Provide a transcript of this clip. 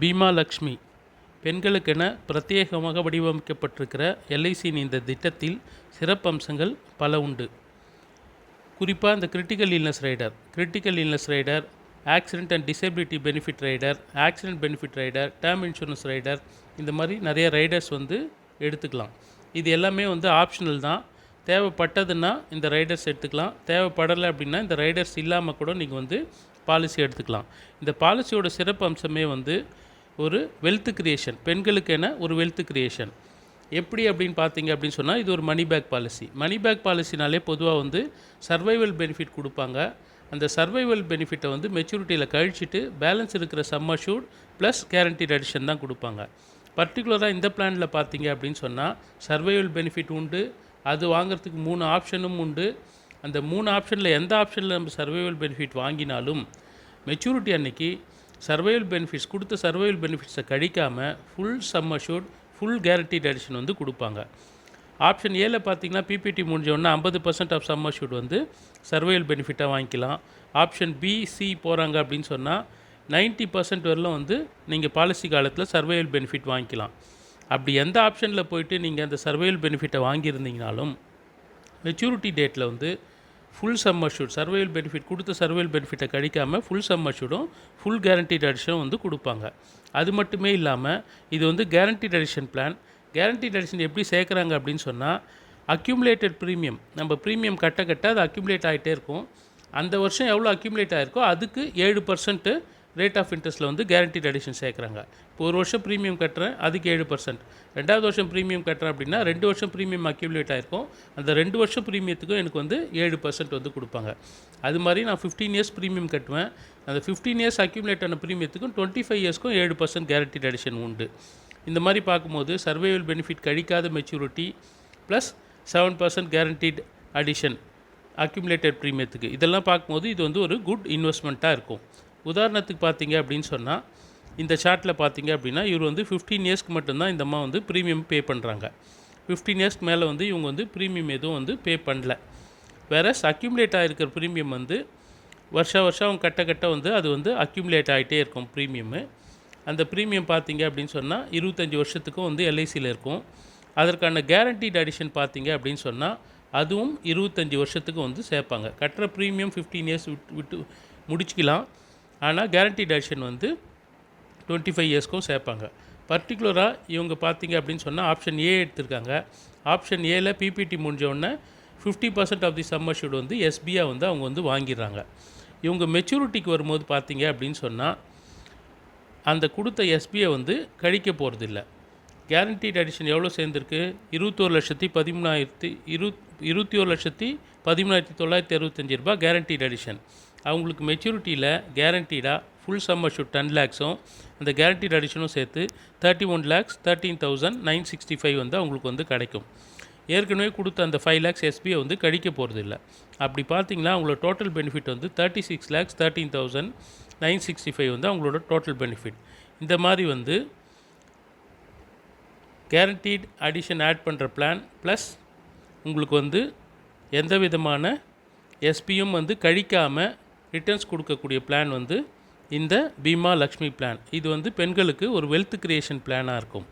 பீமா லக்ஷ்மி பெண்களுக்கென பிரத்யேகமாக வடிவமைக்கப்பட்டிருக்கிற எல்ஐசியின் இந்த திட்டத்தில் சிறப்பம்சங்கள் பல உண்டு. குறிப்பாக இந்த critical illness rider critical illness rider accident and disability benefit rider accident benefit rider term insurance rider இந்த மாதிரி நிறைய ரைடர்ஸ் வந்து எடுத்துக்கலாம். இது எல்லாமே வந்து ஆப்ஷனல் தான். தேவைப்பட்டதுன்னா இந்த ரைடர்ஸ் எடுத்துக்கலாம். தேவைப்படலை அப்படின்னா இந்த ரைடர்ஸ் இல்லாமல் கூட நீங்கள் வந்து பாலிசி எடுத்துக்கலாம். இந்த பாலிசியோட சிறப்பு அம்சமே வந்து ஒரு வெல்த் கிரியேஷன் பெண்களுக்கென ஒரு வெல்த் கிரியேஷன் எப்படி அப்படின்னு பார்த்தீங்க அப்படின்னு சொன்னால் இது ஒரு money back policy money back பாலிசினாலே பொதுவாக வந்து சர்வைவல் பெனிஃபிட் கொடுப்பாங்க. அந்த சர்வைவல் பெனிஃபிட்டை வந்து மெச்சூரிட்டியில் கழிச்சிட்டு பேலன்ஸ் இருக்கிற sum assured plus guarantee addition தான் கொடுப்பாங்க. பர்டிகுலராக இந்த பிளானில் பார்த்தீங்க அப்படின்னு சொன்னால் சர்வைவல் பெனிஃபிட் உண்டு அது வாங்குறதுக்கு மூணு ஆப்ஷனும் உண்டு. அந்த மூணு ஆப்ஷனில் எந்த ஆப்ஷனில் நம்ம சர்வைவல் பெனிஃபிட் வாங்கினாலும் மெச்சூரிட்டி அன்னைக்கு சர்வைவல் பெனிஃபிட்ஸ் கொடுத்த சர்வைவல் பெனிஃபிட்ஸை கழிக்காமல் full sum assured full guarantee addition வந்து கொடுப்பாங்க. ஆப்ஷன் ஏல பார்த்தீங்கன்னா பிபிடி முடிஞ்சோடனே ஐம்பது பர்சன்ட் ஆஃப் சம்மர் ஷூட் வந்து சர்வைவல் பெனிஃபிட்டாக வாங்கிக்கலாம். ஆப்ஷன் பி சி போகிறாங்க அப்படின்னு சொன்னால் 90% பர்சன்ட் வரலும் வந்து நீங்கள் பாலிசி காலத்தில் சர்வைவல் பெனிஃபிட் வாங்கிக்கலாம். அப்படி எந்த ஆப்ஷனில் போயிட்டு நீங்கள் அந்த சர்வைவல் பெனிஃபிட்டை வாங்கியிருந்தீங்கனாலும் மெச்சூரிட்டி டேட்டில் வந்து full sum assured survival benefit கொடுத்த சர்வைவல் பெனிஃபிட்டை கழிக்காமல் ஃபுல் சம்மர் ஷூடும் ஃபுல் கேரண்டீட் அடிஷனும் வந்து கொடுப்பாங்க. அது மட்டுமே இல்லாமல் இது வந்து guaranteed addition plan guaranteed addition எப்படி சேர்க்குறாங்க அப்படின்னு சொன்னால் அக்யூமுலேட்டட் ப்ரீமியம் நம்ம ப்ரீமியம் கட்ட கட்ட அது அக்யூமுலேட் ஆகிட்டே இருக்கும். அந்த வருஷம் எவ்வளோ அக்யூமுலேட் ஆகிருக்கோ அதுக்கு ஏழு பர்சன்ட்டு ரேட் ஆஃப் இன்ட்ரெஸ்ட்டில் வந்து கேரண்டி அடிஷன் சேர்க்குறாங்க. இப்போ ஒரு வருஷம் ப்ரீமியம் கட்டுறேன் அதுக்கு ஏழு பர்சன்ட் ரெண்டாவது வருஷம் ப்ரீமியம் கட்டுறேன் அப்படின்னா ரெண்டு வருஷம் ப்ரீமியம் அக்யூமுலேட் ஆகிருக்கும் அந்த ரெண்டு வருஷம் ப்ரீமியத்துக்கும் எனக்கு வந்து ஏழு பர்சன்ட் வந்து கொடுப்பாங்க. அது மாதிரி நான் ஃபிஃப்டீன் இயர்ஸ் ப்ரீமியம் கட்டுவேன். அந்த ஃபிஃப்டீன் இயர்ஸ் அக்யூமுலேட் ஆன ப்ரீமியத்துக்கும் டுவெண்ட்டி ஃபைவ் இயர்ஸ்க்கும் ஏழு பர்சன்ட் கேரண்டி அடிஷன் உண்டு. இந்த மாதிரி பார்க்கும்போது survival benefit கழிக்காத maturity plus seven percent guaranteed addition accumulated ப்ரீமியத்துக்கு இதெல்லாம் பார்க்கும்போது இது வந்து ஒரு குட் இன்வெஸ்ட்மெண்ட்டாக இருக்கும். உதாரணத்துக்கு பார்த்தீங்க அப்படின்னு சொன்னால் இந்த சார்ட்டில் பார்த்தீங்க அப்படின்னா இவர் வந்து ஃபிஃப்டீன் இயர்ஸ்க்கு மட்டும்தான் இந்த அம்மா வந்து ப்ரீமியம் பே பண்ணுறாங்க ஃபிஃப்டீன் இயர்ஸ்க்கு மேலே வந்து இவங்க வந்து ப்ரீமியம் எதுவும் வந்து பே பண்ணல. வேற அக்யூமுலேட் ஆகிருக்கிற ப்ரீமியம் வந்து வருஷா வருஷம் அவங்க கட்ட கட்ட வந்து அது வந்து அக்யூமுலேட் ஆகிட்டே இருக்கும் ப்ரீமியமு அந்த ப்ரீமியம் பார்த்தீங்க அப்படின்னு சொன்னால் இருபத்தஞ்சி வருஷத்துக்கும் வந்து எல்ஐசியில் இருக்கும். அதற்கான கேரண்டீட் அடிஷன் பார்த்தீங்க அப்படின்னு சொன்னால் அதுவும் இருபத்தஞ்சி வருஷத்துக்கு வந்து சேர்ப்பாங்க. கட்டுற ப்ரீமியம் ஃபிஃப்டீன் இயர்ஸ் விட்டு விட்டு முடிச்சிக்கலாம். ஆனால் கேரண்டிட் அடிஷன் வந்து டுவெண்ட்டி ஃபைவ் இயர்ஸ்க்கும் சேர்ப்பாங்க. பர்டிகுலராக இவங்க பார்த்தீங்க அப்படின்னு சொன்னால் ஆப்ஷன் ஏ எடுத்திருக்காங்க. ஆப்ஷன் ஏல பிபிடி முடிஞ்ச உடனே fifty percent of the sum assured வந்து எஸ்பிஐ வந்து அவங்க வந்து வாங்கிடுறாங்க. இவங்க மெச்சூரிட்டிக்கு வரும்போது பார்த்தீங்க அப்படின்னு சொன்னால் அந்த கொடுத்த எஸ்பிஐ வந்து கழிக்க போகிறதில்ல கேரண்டீட் அடிஷன் எவ்வளோ சேர்ந்துருக்கு? இருபத்தோரு லட்சத்தி பதிமூணாயிரத்தி இரு இருபத்தி ஒரு லட்சத்தி பதிமூணாயிரத்தி தொள்ளாயிரத்தி அறுபத்தஞ்சி ரூபாய் கேரண்டீட் அடிஷன் அவங்களுக்கு மெச்சூரிட்டியில் கேரண்டீடாக ஃபுல் சம்மர் ஷூட் டென் லேக்ஸும் அந்த கேரண்டீட் அடிஷனும் சேர்த்து thirty one lakhs thirteen thousand nine sixty five வந்து அவங்களுக்கு வந்து கிடைக்கும். ஏற்கனவே கொடுத்த அந்த ஃபைவ் லேக்ஸ் எஸ்பிஐ வந்து கழிக்க போகிறதில்ல அப்படி பார்த்தீங்கன்னா அவங்களோட டோட்டல் பெனிஃபிட் வந்து thirty six lakhs thirteen thousand nine sixty five வந்து அவங்களோட டோட்டல் பெனிஃபிட் இந்த மாதிரி வந்து கேரண்டீட் அடிஷன் ஆட் பண்ணுற பிளான் ப்ளஸ் உங்களுக்கு வந்து எந்த விதமான எஸ்பியும் வந்து கழிக்காமல் ரிட்டர்ன்ஸ் கொடுக்கக்கூடிய பிளான் வந்து இந்த பீமா லக்ஷ்மி பிளான் இது வந்து பெண்களுக்கு ஒரு வெல்த் கிரியேஷன் பிளானாக இருக்கும்.